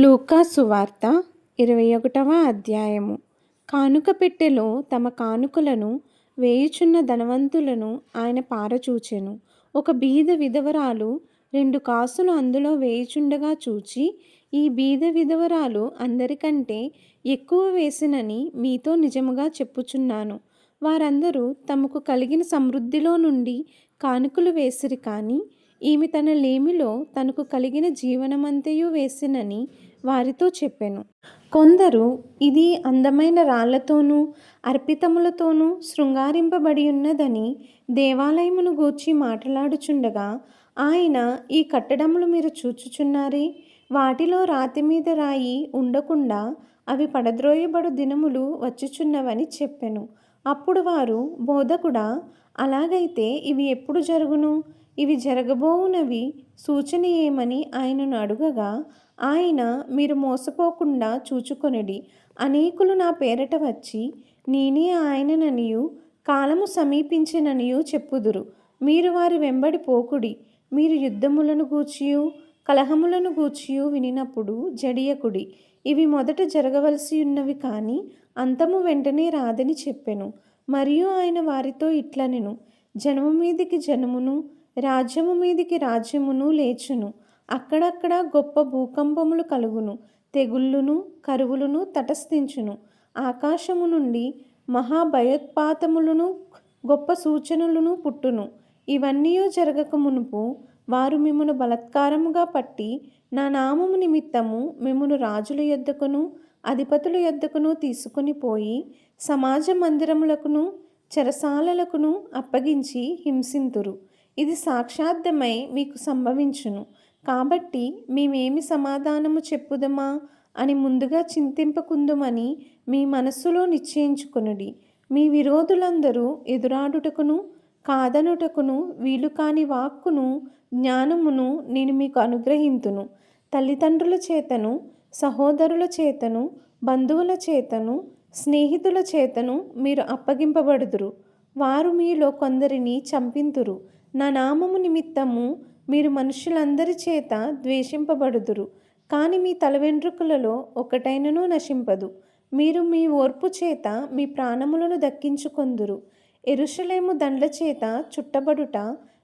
లూకా సువార్త ఇరవై ఒకటవ అధ్యాయము. కానుక పెట్టెలో తమ కానుకలను వేయుచున్న ధనవంతులను ఆయన పారచూచెను. ఒక బీద విధవరాలు రెండు కాసులు అందులో వేయుచుండగా చూచి ఈ బీద విధవరాలు అందరికంటే ఎక్కువ వేసినని మీతో నిజముగా చెప్పుచున్నాను. వారందరూ తమకు కలిగిన సమృద్ధిలో నుండి కానుకలు వేసిరి కానీ ఈమె తన లేమిలో తనకు కలిగిన జీవనమంతయు వేసినని వారితో చెప్పాను. కొందరు ఇది అందమైన రాళ్ళతోనూ అర్పితములతోనూ శృంగారింపబడి ఉన్నదని దేవాలయమును గూర్చి మాట్లాడుచుండగా ఆయన ఈ కట్టడములు మీరు చూచుచున్నారే? వాటిలో రాతి మీద రాయి ఉండకుండా అవి పడద్రోయబడు దినములు వచ్చుచున్నవని చెప్పెను. అప్పుడు వారు బోధకుడా అలాగైతే ఇవి ఎప్పుడు జరుగును? ఇవి జరగబోవునవి. సూచన ఏమని ఆయనను అడుగగా ఆయన మీరు మోసపోకుండా చూచుకొనిడి. అనేకులు నా పేరట వచ్చి నేనే ఆయనననియు కాలము సమీపించిననియు చెప్పుదురు. మీరు వారి వెంబడి పోకుడి. మీరు యుద్ధములను గూర్చియు కలహములను గూర్చియు వినినప్పుడు జడియకుడి. ఇవి మొదట జరగవలసి ఉన్నవి కానీ అంతము వెంటనే రాదని చెప్పెను. మరియు ఆయన వారితో ఇట్లనెను. జనము మీదికి జనమును రాజ్యము మీదికి రాజ్యమును లేచును. అక్కడక్కడ గొప్ప భూకంపములు కలుగును. తెగుళ్ళును కరువులను తటస్థించును. ఆకాశము నుండి మహాభయోత్పాతములను గొప్ప సూచనలను పుట్టును. ఇవన్నీ జరగక మునుపు వారు మిమ్మను బలత్కారముగా పట్టి నా నామము నిమిత్తము మిమ్మను రాజుల యొద్దకును అధిపతుల యొద్దకును తీసుకుని పోయి సమాజ మందిరములకును చెరసాలలకును అప్పగించి హింసింతురు. ఇది సాక్షార్థమై మీకు సంభవించును. కాబట్టి మేమేమి సమాధానము చెప్పుదమా? అని ముందుగా చింతింపకుందుమని మీ మనస్సులో నిశ్చయించుకునుడి. మీ విరోధులందరూ ఎదురాడుటకును కాదనుటకును వీలు కాని వాక్కును జ్ఞానమును నేను మీకు అనుగ్రహింతును. తల్లిదండ్రుల చేతను సహోదరుల చేతను బంధువుల చేతను స్నేహితుల చేతను మీరు అప్పగింపబడుదురు. వారు మీలో కొందరిని చంపింతురు. నా నామము నిమిత్తము మీరు మనుషులందరి చేత ద్వేషింపబడుదురు కానీ మీ తల వెంట్రుకలలో ఒకటైనను నశింపదు. మీరు మీ ఓర్పు చేత మీ ప్రాణములను దక్కించుకొందురు. ఎరుషలేము దండ్ల చేత చుట్టబడుట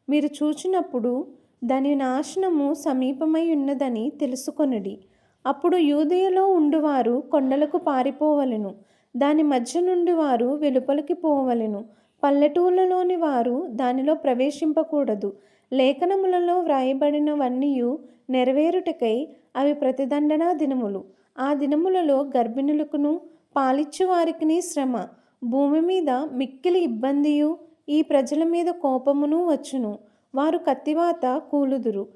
మీరు చూచినప్పుడు దాని నాశనము సమీపమై ఉన్నదని తెలుసుకొనుడి. అప్పుడు యూదయలో ఉండువారు కొండలకు పారిపోవలెను. దాని మధ్య నుండి వారు వెలుపలికి పోవలెను. పల్లెటూళ్ళలోని వారు దానిలో ప్రవేశింపకూడదు. లేఖనములలో వ్రాయబడినవన్నీ నెరవేరుటకై అవి ప్రతిదండనా దినములు. ఆ దినములలో గర్భిణులకును పాలిచ్చువారికి శ్రమ. భూమి మీద మిక్కిలి ఇబ్బందియు ఈ ప్రజల మీద కోపమును వచ్చును. వారు కత్తివాత కూలుదురు.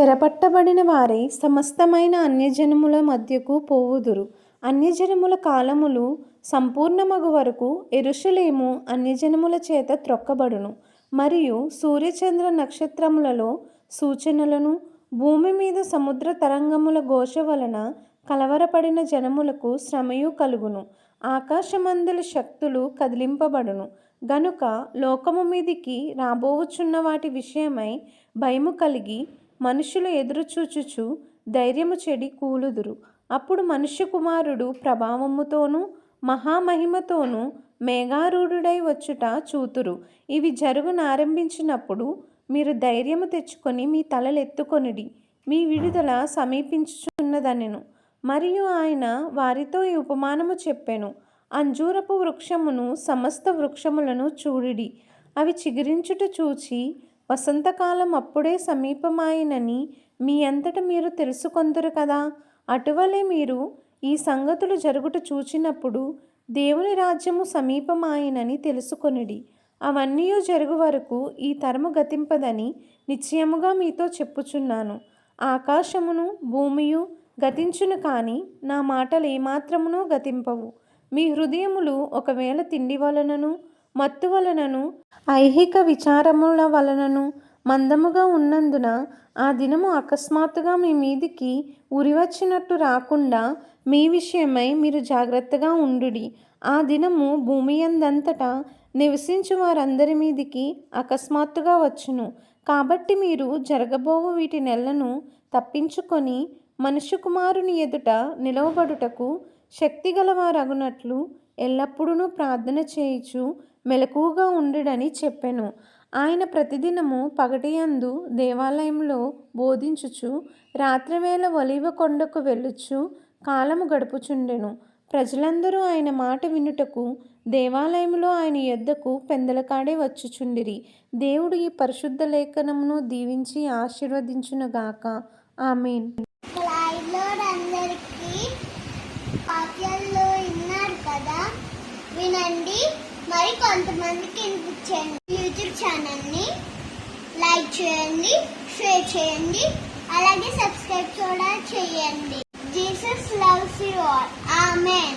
చెరపట్టబడిన వారే సమస్తమైన అన్యజనముల మధ్యకు పోవుదురు. అన్యజనముల కాలములు సంపూర్ణమగు వరకు ఎరుషలేము అన్యజనముల చేత త్రొక్కబడును. మరియు సూర్యచంద్ర నక్షత్రములలో సూచనలను భూమి మీద సముద్ర తరంగముల ఘోష వలన కలవరపడిన జనములకు శ్రమయు కలుగును. ఆకాశమందుల శక్తులు కదిలింపబడును. గనుక లోకము మీదికి రాబోవుచున్న వాటి విషయమై భయము కలిగి మనుషులు ఎదురుచూచుచు ధైర్యము చెడి కూలుదురు. అప్పుడు మనుష్య కుమారుడు ప్రభావముతోనూ మహామహిమతోనూ మేఘారూఢుడై వచ్చుట చూతురు. ఇవి జరుగునారంభించినప్పుడు మీరు ధైర్యము తెచ్చుకొని మీ తలలెత్తుకొనిడి మీ విడుదల సమీపించుచున్నదనెను. మరియు ఆయన వారితో ఈ ఉపమానము చెప్పెను. అంజూరపు వృక్షమును సమస్త వృక్షములను చూడిడి అవి చిగురించుట చూచి వసంతకాలం అప్పుడే సమీపమాయినని మీ అంతట మీరు తెలుసుకొందురు కదా. అటువలే మీరు ఈ సంగతులు జరుగుట చూచినప్పుడు దేవుని రాజ్యము సమీపమాయనని తెలుసుకొనిడి. అవన్నీ జరుగు వరకు ఈ తరము గతింపదని నిశ్చయముగా మీతో చెప్పుచున్నాను. ఆకాశమును భూమియు గతించును కానీ నా మాటలు ఏమాత్రమునో గతింపవు. మీ హృదయములు ఒకవేళ తిండి వలనను మత్తు వలనను ఐహిక విచారముల వలనను మందముగా ఉన్నందున ఆ దినము అకస్మాత్తుగా మీ మీదికి ఉరివచ్చినట్టు రాకుండా మీ విషయమై మీరు జాగ్రత్తగా ఉండుడి. ఆ దినము భూమి అందంతటా నివసించు వారందరి మీదికి అకస్మాత్తుగా వచ్చును. కాబట్టి మీరు జరగబోవు వీటి నెలను తప్పించుకొని మనుష్య కుమారుని ఎదుట నిలవబడుటకు శక్తి గలవారగునట్లు ఎల్లప్పుడూ ప్రార్థన చేయుచు మెలకువగా ఉండుడని చెప్పెను. ఆయన ప్రతిదినము పగటియందు దేవాలయంలో బోధించుచు రాత్రివేళ ఒలివ కొండకు వెళ్ళుచు కాలము గడుపుచుండెను. ప్రజలందరూ ఆయన మాట వినుటకు దేవాలయంలో ఆయన యొద్దకు పెందలకాడే వచ్చుచుండిరి. దేవుడు ఈ పరిశుద్ధ లేఖనమును దీవించి ఆశీర్వదించునుగాక ఆమెన్. కదా? వినండి మరి కొంతమందికి వినిపించండి. చేయండి షేర్ చేయండి అలాగే సబ్స్క్రైబ్ కూడా చేయండి. Jesus loves you all amen